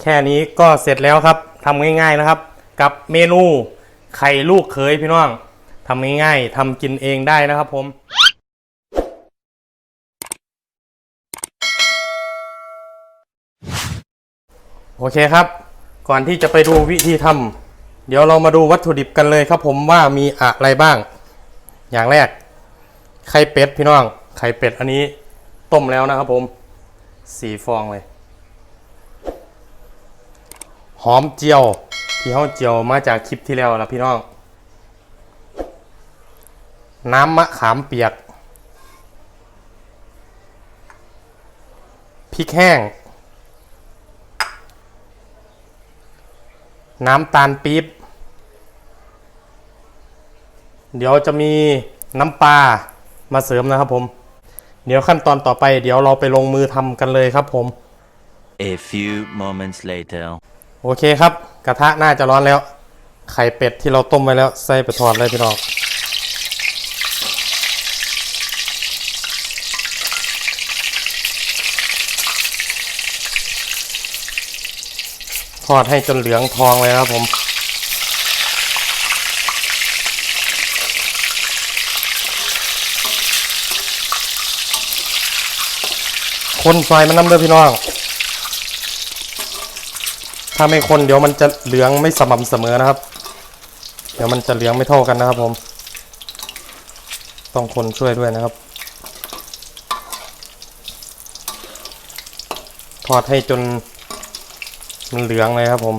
แค่นี้ก็เสร็จแล้วครับทำง่ายๆนะครับ กับเมนูไข่ลูกเขยพี่น้องทำง่ายๆทำกินเองได้นะครับผมโอเคครับ ก่อนที่จะไปดูวิธีทำเดี๋ยวเรามาดูวัตถุดิบกันเลยครับผมว่ามีอะไรบ้าง อย่างแรก ไข่เป็ดพี่น้อง ไข่เป็ดอันนี้ต้มแล้วนะครับผมสีฟองเลย หอมเจียว ที่เขาเจียวมาจากคลิปที่แล้วแล้วพี่น้อง น้ำมะขามเปียก พริกแห้ง น้ำตาลปี๊บ เดี๋ยวจะมีน้ำปลามาเสริมนะครับผม เดี๋ยวขั้นตอนต่อไป เดี๋ยวเราไปลงมือทำกันเลยครับผม A few moments later. โอเคครับ กระทะน่าจะร้อนแล้ว ไข่เป็ดที่เราต้มไว้แล้วใส่ไปทอดเลยพี่น้องทอดให้จนเหลืองทองเลยครับผม คนซอยมันน้ำเด้อพี่น้อง ถ้าไม่คนเดี๋ยวมันจะเหลืองไม่สม่ำเสมอนะครับ เดี๋ยวมันจะเหลืองไม่เท่ากันนะครับ ผม ต้องคนช่วยด้วยนะครับ ทอดให้จนมันเหลืองเลยครับผม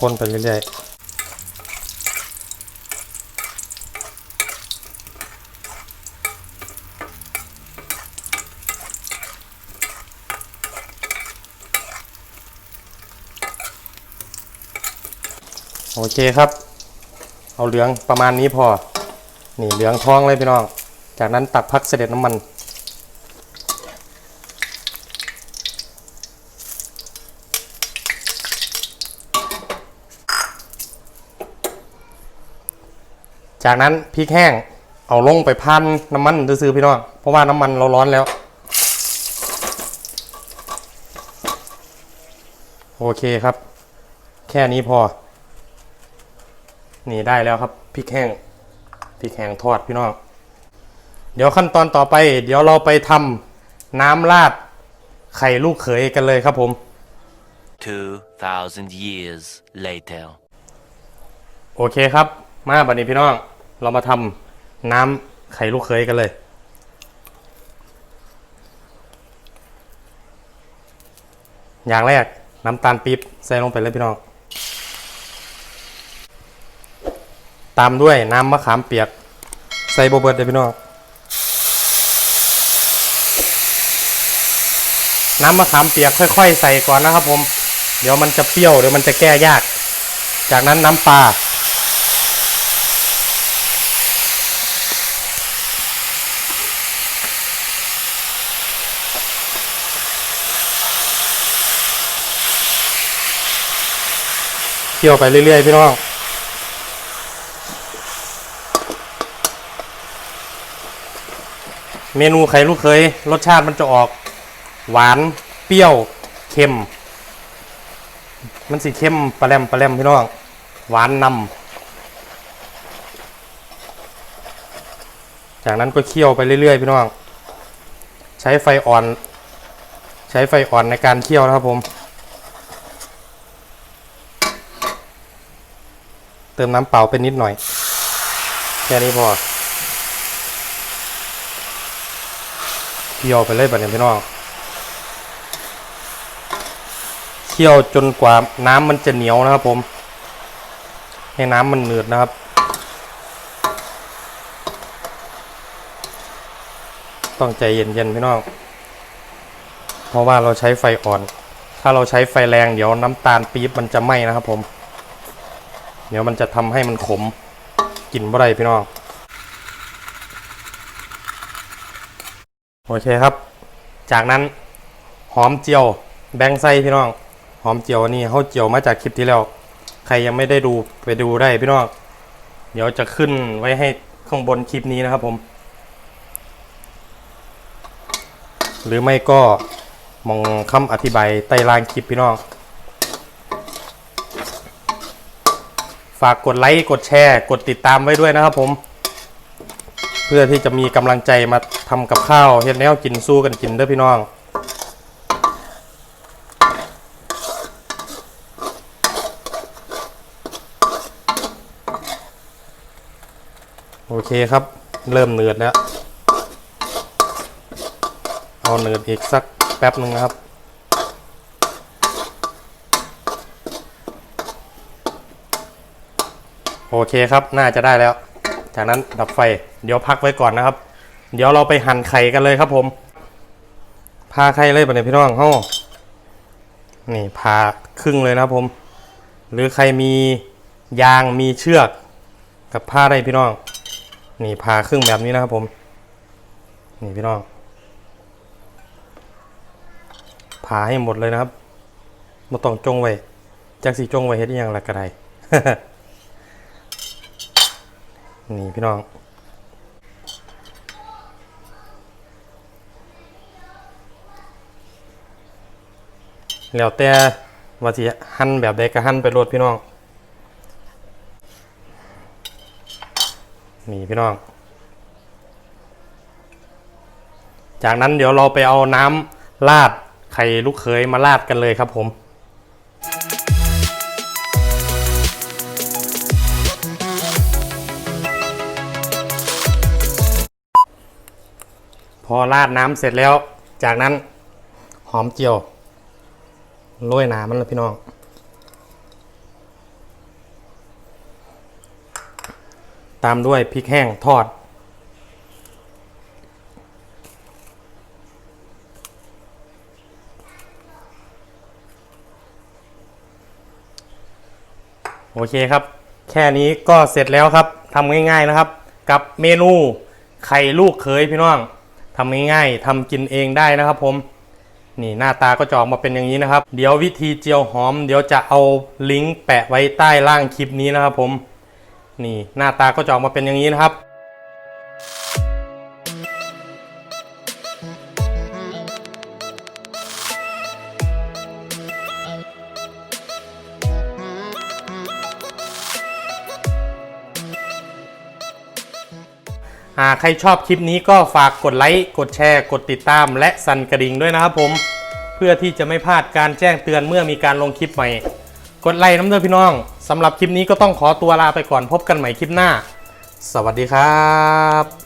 คนไปเรื่อยๆโอเคครับ เอาเหลืองประมาณนี้พอ นี่เหลืองทองเลยพี่น้อง จากนั้นตักพักเสด็จน้ำมัน จากนั้นพริกแห้งเอาลงไปพันน้ำมันซื้อๆพี่น้องเพราะว่าน้ำมันเราร้อนแล้ว โอเคครับ แค่นี้พอ นี่ได้แล้วครับพริกแห้งพริกแห้งทอดพี่น้องเดี๋ยวขั้นตอนต่อไป เดี๋ยวเราไปทำน้ำราดไข่ลูกเขยกันเลยครับผม 2,000 years later. โอเคครับ มาบัดนี้พี่น้อง เรามาทำน้ำไข่ลูกเขยกันเลย อย่างแรกน้ำตาลปี๊บใส่ลงไปเลยพี่น้อง ตามด้วยน้ำมะขามเปียก ใส่โบเบิร์ดเลยพี่น้อง น้ำมะขามเปียกค่อย ๆ ใส่ก่อนนะครับผม เดี๋ยวมันจะเปรี้ยวเดี๋ยวมันจะแก้ยาก จากนั้นน้ำปลา เคี่ยวไปเรื่อยๆพี่น้องเมนูไข่ลูกเคย รสชาติมันจะออก หวาน เปรี้ยวเค็ม มันสีเข้มปลาแรมปลาแรมพี่น้อง หวานนำจากนั้นก็เคี่ยวไปเรื่อยๆพี่น้อง ใช้ไฟอ่อน ใช้ไฟอ่อนในการเคี่ยวนะครับผม ติมน้ำเปล่าเป็นนิดหน่อย แค่นี้พอเคี่ยวไปเลยบัดนี้พี่น้องเคี่ยวจนกว่าน้ำมันจะเหนียวนะครับผม ให้น้ำมันเหนืดนะครับต้องใจเย็นๆพี่น้อง เพราะว่าเราใช้ไฟอ่อน ถ้าเราใช้ไฟแรงเดี๋ยวน้ำตาลปี๊บมันจะไหม้นะครับผม เดี๋ยวมันจะทำให้มันขมกลิ่นบ่ได้พี่น้องโอเคครับ จากนั้นหอมเจียว แบงไส้พี่น้อง หอมเจียวนี่เขาเจียวมาจากคลิปที่แล้ว ใครยังไม่ได้ดูไปดูได้พี่น้อง เดี๋ยวจะขึ้นไว้ให้ข้างบนคลิปนี้นะครับผม หรือไม่ก็มองคำอธิบายใต้ล่างคลิปพี่น้อง ฝากกดไลค์กดแชร์กดติดตามไว้ด้วยนะครับผม เพื่อที่จะมีกำลังใจมาทำกับข้าวเฮ็ดแนวกินสู้กันกินเด้อพี่น้องโอเคครับ เริ่มเนืดแล้ว เอาเนืดอีกสักแป๊บหนึ่งนะครับ โอเคครับ น่าจะได้แล้ว จากนั้นดับไฟ เดี๋ยวพักไว้ก่อนนะครับ เดี๋ยวเราไปหั่นไข่กันเลยครับผมพาไข่เลยปะเนี่ยพี่น้องเฮ้านี่พาครึ่งเลยนะครับผม หรือใครมียางมีเชือกกับผ้าได้พี่น้อง นี่พาครึ่งแบบนี้นะครับผม นี่พี่น้องพาให้หมดเลยนะครับมาต้องจงไว้จากสีจงไว้เฮ็ดอหยังละก็ได้ นี่พี่น้อง แล้วแต่ว่าสิหั่นแบบใดก็หั่นไปโลดพี่น้อง นี่พี่น้อง จากนั้นเดี๋ยวเราไปเอาน้ำราดไข่ลูกเขยมาราดกันเลยครับผม อราดน้ำเสร็จแล้ว จากนั้นหอมเจียวโรยหนามันเลยพี่น้อง ตามด้วยพริกแห้งทอด โอเคครับ แค่นี้ก็เสร็จแล้วครับทำง่ายๆนะครับ กับเมนูไข่ลูกเขยพี่น้อง ทำง่ายๆทำกินเองได้นะครับผมนี่หน้าตาก็จะออกมาเป็นอย่างนี้นะครับ เดี๋ยววิธีเจียวหอม เดี๋ยวจะเอาลิงก์แปะไว้ใต้ล่างคลิปนี้นะครับผมนี่หน้าตาก็จะออกมาเป็นอย่างนี้นะครับ อ่าใครชอบคลิปนี้ก็ฝากกดไลค์ กดแชร์ กดติดตาม และสั่นกระดิ่งด้วยนะครับผม เพื่อที่จะไม่พลาดการแจ้งเตือนเมื่อมีการลงคลิปใหม่ กดไลค์น้ำเด้อพี่น้องสำหรับคลิปนี้ก็ต้องขอตัวลาไปก่อนพบกันใหม่คลิปหน้า สวัสดีครับ